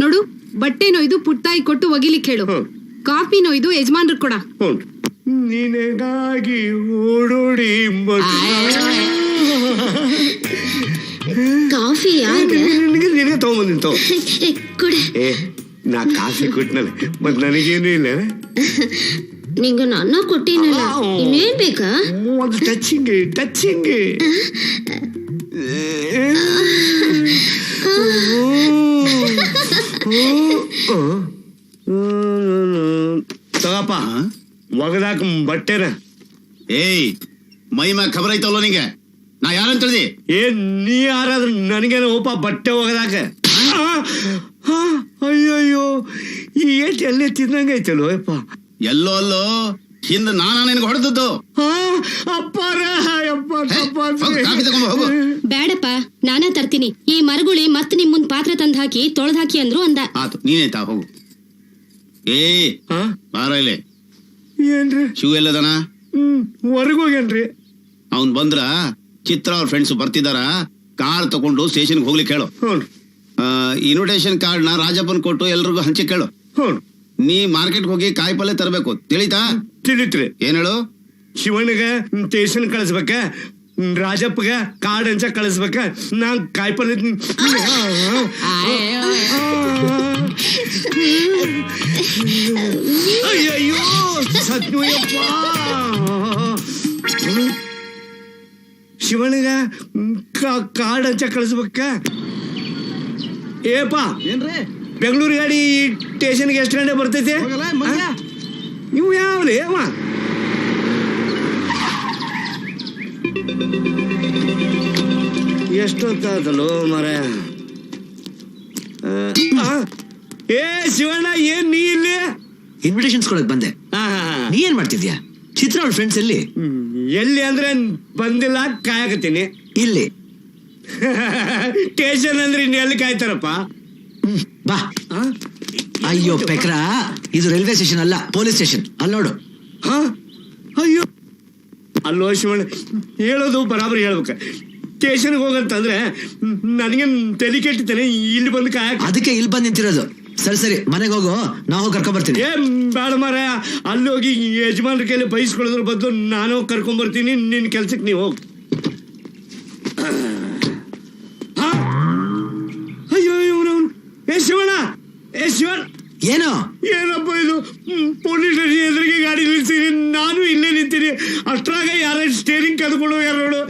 ನೋಡು ಬಟ್ಟೆ ನೋಯ್ದು ಪುಟ್ಟಾಯಿ ಕೊಟ್ಟು ಒಗಿಲಿಕ್ಕೆ ಹೇಳು. ಕಾಫಿ ನೋಯ್ದು ಯಜಮಾನ್ರು ಕೊಡ. ನಿನಗಾಗಿ ಓಡೋಡಿ ಕಾಫಿ ನಿನಗೆ ನಿನಗೆ ತಗೊಂಬಂದಿನ ತಗೋ ಕೊಡ. ಏ ನಾ ಕಾಫಿ ಕೊಟ್ಟನಲ್ಲ ಮತ್ ನನಗೇನು ಇಲ್ಲ ನಿಂಗ ನನ್ನ ಕೊಟ್ಟಿನಲ್ಲ ಇನ್ನೇನ್ ಬೇಕಾ? ಒಂದು ಟಚಿಂಗ್ ಟಚಿಂಗ್ ಒಗದಾಕ ಬಟ್ಟೆನ ಏಯ್ ಮೈ ಮ್ಯಾಗ ಖಬರ್ ಐತಲ್ಲ ನಿಂಗೆ? ನಾ ಯಾರಂತ ತಿಳಿದಿ ಏನ್ ನೀ ಯಾರಾದ್ರೂ ನನಗೇನ ಒಪ್ಪ ಬಟ್ಟೆ ಆ, ಅಯ್ಯಯ್ಯೋ ಈ ಏಟ್ ಎಲ್ಲೇ ತಿಂದಂಗ ಐತಲ್ಲೋ ಅಪ್ಪ ಎಲ್ಲೋ ಅಲ್ಲೋ ಹಿಂದ ನಾನಾ ನಿನಗೆ ಹೊಡೆದದ್ದು. ಆ, ಅಪ್ಪಾರ ಅಪ್ಪ ತಪ್ಪಾತು. ಹೋಗು, ಕಾಫಿ ತಗೊಂಬ, ಹೋಗು. ಬೇಡಪ್ಪ ನಾನ ತರ್ತೀನಿ. ಈ ಮರಗುಳಿ ಮತ್ತೆ ನಿಮ್ ಮುಂದ್ ಪಾತ್ರ ತಂದ್ ಹಾಕಿ ತೊಳ್ದ್ ಹಾಕಿ ಅಂದ್ರು ಅಂದ. ಆತು ನೀನೇ ತಾ ಹೋಗು. ಏ ಹಾ? ಬಾರ ಇಲ್ಲಿ. ಏನ್ರಿ? ಶಿವ ಎಲ್ಲದನ? ಹ್ಮ್ ಹೊರಗೋಗ್ಯಾನ್ರಿ ಅವ್ನ್ ಬಂದ್ರ ಚಿತ್ರ ಅವ್ರ ಫ್ರೆಂಡ್ಸ್ ಬರ್ತಿದಾರ ಕಾರ್ ತಗೊಂಡು ಸ್ಟೇಷನ್ಗೆ ಹೋಗ್ಲಿಕ್ಕೆ ಹೇಳು ಹ್ಞೂ ಇನ್ವಿಟೇಷನ್ ಕಾರ್ಡ್ನ ರಾಜಪ್ಪನ್ ಕೊಟ್ಟು ಎಲ್ರಿಗೂ ಹಂಚಿ ಕೇಳು. ಹ್ಞೂ ನೀ ಮಾರ್ಕೆಟ್ ಹೋಗಿ ಕಾಯಿ ಪಲ್ಯ ತರಬೇಕು ತಿಳಿತಾ? ತಿಳಿತ್ರಿ. ಏನ್ ಹೇಳು? ಶಿವನಿಗೆ ಸ್ಟೇಷನ್ ಕಳಿಸ್ಬೇಕ? ರಾಜಪ್ಪಗ ಕಾಡ್ ಅಂಚ ಕಳಿಸ್ಬೇಕ. ನಾ ಕಾಯಿಪಲ್ಲೆ ತಿನ್- ಅಯ್ಯಯ್ಯೋ ಸತ್ಯಪ್ಪ ಶಿವನಿಗ ಕಾ- ಕಾಡ್ ಅಂಚ ಕಳಿಸ್ಬೇಕ. ಏಪಾ ಏನ್ರಿ? ಬೆಂಗಳೂರು ಗಾಡಿ ಸ್ಟೇಷನ್ಗೆ ಎಷ್ಟು ಗಂಟೆ ಬರ್ತೈತಿ? ನೀವು ಯಾವ್ರಿ ಅವ ಎಷ್ಟೊತ್ತಾದಲ್ಲೋ ಮರ? ಏ ಶಿವಣ್ಣ ಏನ್ ನೀ ಇಲ್ಲಿ? ಇನ್ವಿಟೇಷನ್ಸ್ ಕೊಡಕ್ ಬಂದೆ. ನೀ ಏನ್ ಮಾಡ್ತಿದ್ಯಾ? ಚಿತ್ರ ಅವ್ರ ಫ್ರೆಂಡ್ಸ್ ಎಲ್ಲಿ? ಎಲ್ಲಿ ಅಂದ್ರೆ ಬಂದಿಲ್ಲ ಕಾಯಕತ್ತೀನಿ. ಇಲ್ಲಿ. ಸ್ಟೇಷನ್ ಅಂದ್ರೆ ಇನ್ನು ಎಲ್ಲಿ ಕಾಯ್ತಾರಪ್ಪ? ಬಾ? ಅಯ್ಯೋ ಪೆಕ್ರ. ಇದು ರೈಲ್ವೆ ಸ್ಟೇಷನ್ ಅಲ್ಲ ಪೊಲೀಸ್ ಸ್ಟೇಷನ್. ಅಲ್ಲಿ ನೋಡು. ಅಲ್ಲೋ ಶಿವಣ್ಣ ಹೇಳೋದು ಬರಾಬರಿ ಹೇಳ್ಬೇಕು. ಸ್ಟೇಷನ್ಗೆ ಹೋಗಂತಂದ್ರೆ ನನಗೆ ತಲೆ ಕೆಟ್ಟಿದ್ದೇನೆ ಇಲ್ಲಿ ಬಂದು ಕಾಯಕ ಅದಕ್ಕೆ ಇಲ್ಲಿ ಬಂದು ನಿಂತಿರೋದು. ಸರಿ ಸರಿ ಮನೆಗೆ ಹೋಗು ನಾವು ಹೋಗಿ ಕರ್ಕೊಂಡ್ ಬರ್ತೀನಿ. ಏ ಬೇಡ ಮಾರ ಅಲ್ಲಿ ಹೋಗಿ ಯಜಮಾನ್ರ ಕೈಲಿ ಬೈಸ್ಕೊಳ್ಳೋದ್ರ ಬದಲು ನಾನು ಕರ್ಕೊಂಡ್ ಬರ್ತೀನಿ ನಿನ್ನ ಕೆಲ್ಸಕ್ಕೆ ನೀವು ಹೋಗಿ. ಅಯ್ಯೋ ಇವನವನು ಏ ಶಿವಣ್ಣ ಏ ಶಿವಣ್ಣ. ಏನು? ಏನಪ್ಪ ಇದು? ಪೊಲೀಸ್ ಸ್ಟೇಷನ್ ಎದುರಿಗೆ ಗಾಡಿ ನಿಲ್ಸಿದೀನಿ ನಾನು ಇಲ್ಲೇ ನಿಂತೀನಿ. ಅಷ್ಟ್ರಾಗ ಯಾರ ಸ್ಟೇರಿಂಗ್ ಕದ್ಕೊಂಡು ಯಾರು ನೋಡು.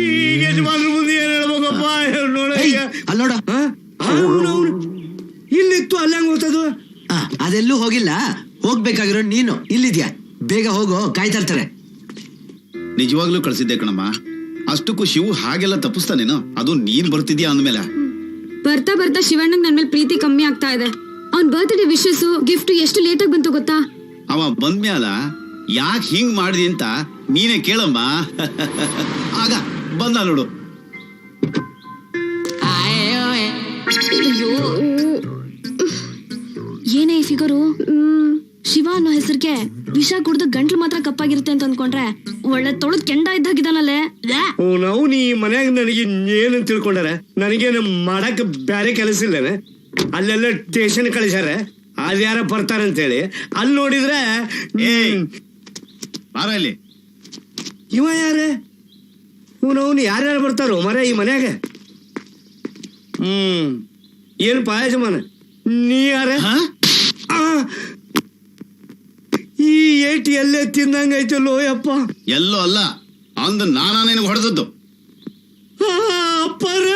ಈಗ ಯಜಮಾನ್ರ ಮುಂದೆ ಏನ್ ಹೇಳ್ಬೇಕಪ್ಪ? ನೋಡ ಏಯ್, ಅಲ್ಲಿ ನೋಡು. ಇಲ್ಲಿತ್ತು ಅಲ್ಲೇ ಹೋಗ್ತದು ಆ, ಅದೆಲ್ಲೂ ಹೋಗಿಲ್ಲ. ಹೋಗ್ಬೇಕಾಗಿರೋ ನೀನು. ಇಲ್ಲಿದ್ಯಾ? ಬೇಗ ಹೋಗು ಕಾಯ್ತಾ ಇರ್ತಾರೆ ನಿಜವಾಗ್ಲೂ ಕಳ್ಸಿದ್ದೆ ಕಣಮ್ಮ. ಅಷ್ಟಕ್ಕೂ ಶಿವು ಹಾಗೆಲ್ಲ ತಪ್ಪಿಸ್ತಾನೇನು? ಅದು ನೀನ್ ಬರ್ತಿದ್ಯಾ ಅಂದ್ಮೇಲೆ? ಬರ್ತಾ ಬರ್ತಾ ಶಿವಣ್ಣನ ನನ್ ಮೇಲೆ ಪ್ರೀತಿ ಕಮ್ಮಿ ಆಗ್ತಾ ಇದೆ. ಅವ್ನ್ ಬರ್ತ್ಡೇ ವಿಶಸ್ ಗಿಫ್ಟ್ ಎಷ್ಟು ಲೇಟ್ ಆಗಿ ಬಂತು ಗೊತ್ತಾ? ಅವ ಬಂದ್ಮ್ಯಾಲ ಯಾಕೆ ಹಿಂಗ್ ಮಾಡಿದಿ ಅಂತ ನೀನೇ ಕೇಳಮ್ಮ ಆಗ ಬಂದ ನೋಡು. ಏನೇ ಈ ಫಿಗರು ಶಿವ ಅನ್ನೋ ಹೆಸರಿಗೆ ವಿಷ ಕುಡ್ದು ಗಂಟ್ಲು ಮಾತ್ರ ಕಪ್ಪಾಗಿರುತ್ತೆ ಅಂತ ಅನ್ಕೊಂಡ್ರೆ ಒಳ್ಳೆ ತೊಳೆದ್ ಕೆಂಡ ಇದ್ದಾಗಿದ್ದಾನಲ್ಲೇ. ನಾವು ನೀ ಮನ್ಯಾಗ ನನಗೆ ಏನಂತ ತಿಳ್ಕೊಂಡಾರ? ನನಗೇನು ಮಾಡಕ್ ಬ್ಯಾರೆ ಕೆಲಸ ಇಲ್ಲನೆ? ಅಲ್ಲೆಲ್ಲ ಸ್ಟೇಷನ್ ಕಳಿಸ್ಯಾರ. ಅಲ್ಲಿ ಯಾರ ಬರ್ತಾರಂತೇಳಿ ಅಲ್ಲಿ ನೋಡಿದ್ರೆ. ಬಾರ ಇಲ್ಲಿ. ಇವ ಯಾರ? ಇವನು ಅವನು ಯಾರ್ಯಾರು ಬರ್ತಾರೋ? ಮರ ಈ ಮನ್ಯಾಗ. ಹ್ಮ್. ಏನು ಪಾಯಸಮಾನ? ನೀ ಯಾರ? ಈ ಏಟಿ ಎಲ್ಲೇ ತಿಂದಂಗ ಐತಲ್ಲೋ ಯಪ್ಪ ಎಲ್ಲೋ ಅಲ್ಲ ಅಂದ ನಾನಾ ನಿನಗೆ ಹೊಡೆದದ್ದು. ಅಪ್ಪರ.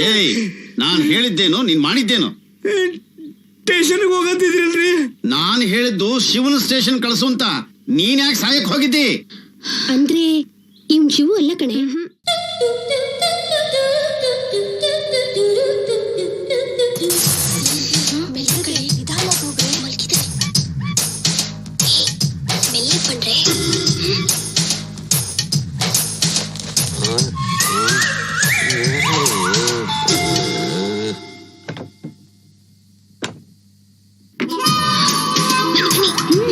ಏಯ್ ನಾನು ಹೇಳಿದ್ದೇನು ನೀನ್ ಮಾಡಿದ್ದೇನು? ಸ್ಟೇಷನ್ಗೆ ಹೋಗಂತಿದ್ರಲ್ರಿ ನಾನು ಹೇಳಿದ್ದು ಶಿವನ ಸ್ಟೇಷನ್ ಕಳಿಸು ಅಂತ. ನೀನ್ ಯಾಕೆ ಸಾಯಕ್ ಹೋಗಿದ್ದಿ? ಅಂದ್ರೆ ಇವ್ ಶಿವು ಅಲ್ಲ ಕಣೆ. ಮಲ್ಗಿದ್ರೆ.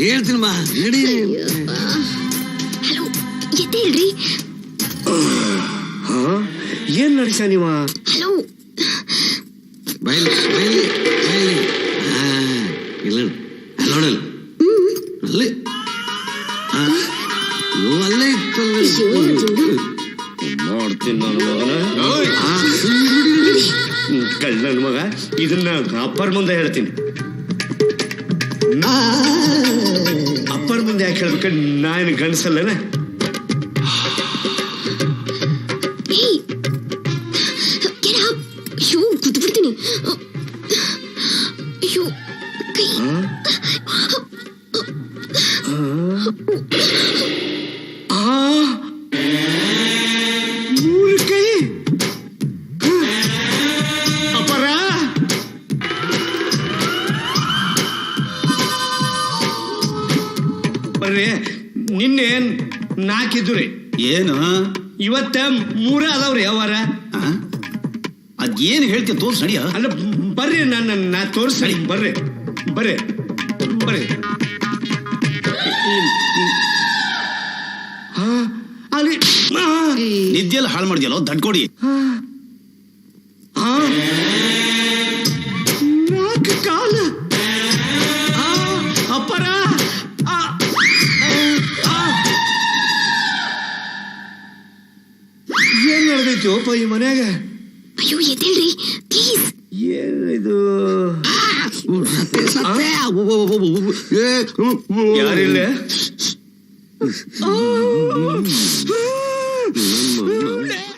ಹೇಳ್ತೀನಿ ಬಾ ನಡಿ ಹಲೋ ಎತ್ತೆ ಹೇಳ್ರಿ. ಏನ್ ನಡ್ಸ ನೀವ? ಹಲೋ. ಬಯಲಿ ಬಯಲಿ ಇಲ್ಲ ನೋಡಲ್ಲ. ಅಲ್ಲಿ. ಅಲ್ಲೇ ಇತ್ತು ನೋಡ್ತೀನಿ ನನ್ನ ಮಗನ ಕಳ್ಳ ನನ್ನ ಮಗ ಇದನ್ನ ಅಪ್ಪರ್ ಮುಂದೆ ಹೇಳ್ತೀನಿ. ಅಪ್ಪರ್ ಮುಂದೆ ಯಾಕೆ ಹೇಳ್ಬೇಕು? ನಾನು ಗಂಡಸಲ್ಲನ. ಬರ್ರಿ ನಿನ್ನೆ ನಾಲ್ಕಿದ್ದು ರೀ ಏನು? ಇವತ್ತ ಮೂರ ಅದಾವ್ರಿ ಅವರ? ಅದೇನ್ ಹೇಳ್ತೀಯ ತೋರ್ಸ್ ನಡಿಯ? ಅಲ್ಲ ಬರ್ರಿ ನನ್ನ ನಾ ತೋರಿಸ್ರಿ ಬರ್ರಿ ಬರ್ರಿ ಬರ್ರಿ. ಹಾ ಅಲ್ಲಿ ನಿದ್ದೆಲ್ಲ ಹಾಳು ಮಾಡಿದ್ಯಲ್ಲ ದಡ್ಕೊಡಿ? ಈ ಮನೆಗೆ? ಅಯ್ಯೋ ಎದ್ದೇಳ್ರಿ ಪ್ಲೀಸ್ ಏನಿದು. ಯಾರಿಲ್ಲ?